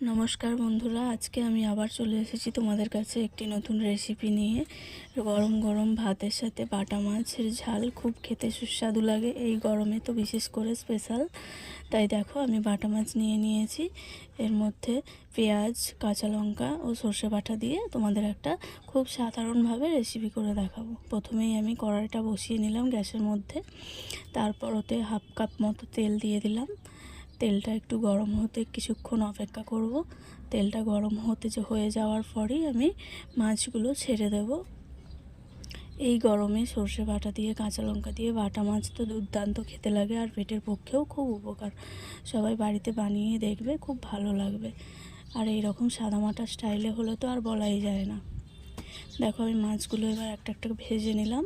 নমস্কার বন্ধুরা, আজকে আমি আবার চলে এসেছি তোমাদের কাছে একটি নতুন রেসিপি নিয়ে। গরম গরম ভাতের সাথে বাটা মাছের ঝাল খুব খেতে সুস্বাদু লাগে। এই গরমে তো বিশেষ করে স্পেশাল তাই দেখো, আমি বাটা মাছ নিয়ে নিয়েছি। এর মধ্যে পেঁয়াজ, কাঁচা লঙ্কা ও সর্ষে বাটা দিয়ে তোমাদের একটা খুব সাধারণভাবে রেসিপি করে দেখাবো। প্রথমেই আমি কড়াইটা বসিয়ে নিলাম গ্যাসের মধ্যে। তারপর ওতে হাফ কাপ মতো তেল দিয়ে দিলাম। তেলটা একটু গরম হতে কিছুক্ষণ অপেক্ষা করব। তেলটা গরম হতে যে হয়ে যাওয়ার পরেই আমি মাছগুলো ছেড়ে দেব। এই গরমে সর্ষে বাটা দিয়ে, কাঁচা লঙ্কা দিয়ে বাটা মাছ তো দুর্দান্ত খেতে লাগে আর পেটের পক্ষেও খুব উপকার। সবাই বাড়িতে বানিয়ে দেখবে, খুব ভালো লাগবে। আর এই রকম সাদামাটা স্টাইলে হলে তো আর বলাই যায় না। দেখো আমি মাছগুলো এবার একটা একটা ভেজে নিলাম।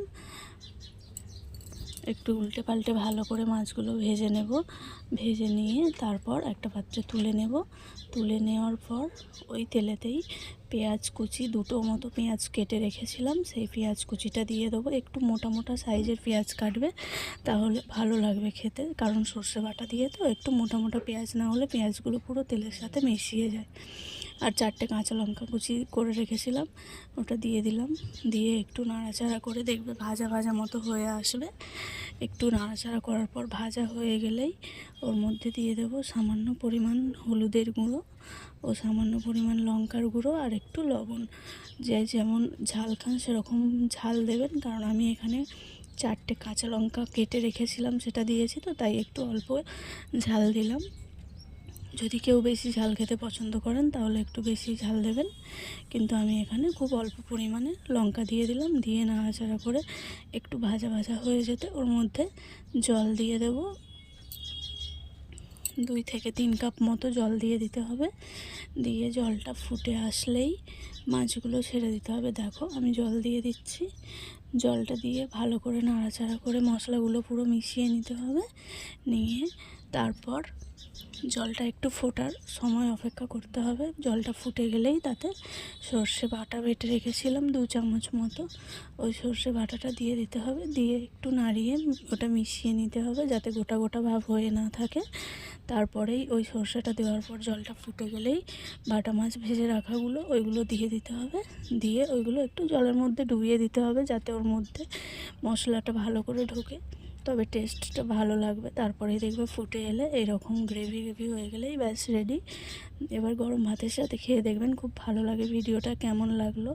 একটু উল্টে পাল্টে ভালো করে মাছগুলো ভেজে নেব। ভেজে নিয়ে তারপর একটা পাত্রে তুলে নেব। তুলে নেওয়ার পর ওই তেলেতেই পেঁয়াজ কুচি, দুটো মতো পেঁয়াজ কেটে রেখেছিলাম। সেই পেঁয়াজ কুচিটা দিয়ে দেবো। একটু মোটা মোটা সাইজের পেঁয়াজ কাটবে, তাহলে ভালো লাগবে খেতে। কারণ সর্ষে বাটা দিয়ে তো একটু মোটা মোটা পেঁয়াজ না হলে পেঁয়াজগুলো পুরো তেলের সাথে মিশিয়ে যায়। আর চারটে কাঁচা লঙ্কা কুচি করে রেখেছিলাম, ওটা দিয়ে দিলাম। দিয়ে একটু নাড়াচাড়া করে দেখবে ভাজা ভাজা মতো হয়ে আসবে। একটু নাড়াচাড়া করার পর ভাজা হয়ে গেলেই ওর মধ্যে দিয়ে দেব সামান্য পরিমাণ হলুদের গুঁড়ো ও সামান্য পরিমাণ লঙ্কার গুঁড়ো আর একটু লবণ। যে যেমন ঝাল খান সেরকম ঝাল দেবেন, কারণ আমি এখানে চারটে কাঁচা লঙ্কা কেটে রেখেছিলাম, সেটা দিয়েছি তো, তাই একটু অল্প ঝাল দিলাম। যদি কেউ বেশি ঝাল খেতে পছন্দ করেন, তাহলে একটু বেশি ঝাল দেবেন। কিন্তু আমি এখানে খুব অল্প পরিমাণে লঙ্কা দিয়ে দিলাম, দিয়ে নাড়াচাড়া করে একটু ভাজা ভাজা হয়ে যেতে ওর মধ্যে জল দিয়ে দেব। দুই থেকে তিন কাপ মতো জল দিয়ে দিতে হবে। দিয়ে জলটা ফুটে আসলেই মাছগুলো ছেড়ে দিতে হবে। দেখো, আমি জল দিয়ে দিচ্ছি। জলটা দিয়ে ভালো করে নাড়াচাড়া করে মশলাগুলো পুরো মিশিয়ে নিতে হবে। নিয়ে তারপর জলটা একটু ফোটার সময় অপেক্ষা করতে হবে। জলটা ফুটে গেলেই তাতে সর্ষে বাটা বেটে রেখেছিলাম দু চামচ মতো। ওই সর্ষে বাটাটা দিয়ে দিতে হবে। দিয়ে একটু নাড়িয়ে ওটা মিশিয়ে নিতে হবে যাতে গোটা গোটা ভাব হয়ে না থাকে। তারপরেই ওই সর্ষেটা দেওয়ার পর জলটা ফুটে গেলেই বাটা মাছ ভেজে রাখাগুলো ওইগুলো দিয়ে দিতে হবে। দিয়ে ওইগুলো একটু জলের মধ্যে ডুবিয়ে দিতে হবে যাতে ওর মধ্যে মশলাটা ভালো করে ঢোকে। তবে টেস্টটা ভালো লাগবে। তারপরেই দেখবে ফুটে এলে এরকম গ্রেভি গ্রেভি হয়ে গেলেই ব্যাস রেডি এবার গরম ভাতের সাথে খেয়ে দেখবেন খুব ভালো লাগে। ভিডিওটা কেমন লাগল?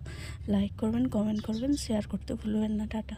লাইক করবেন কমেন্ট করবেন শেয়ার করতে ভুলবেন না। টাটা।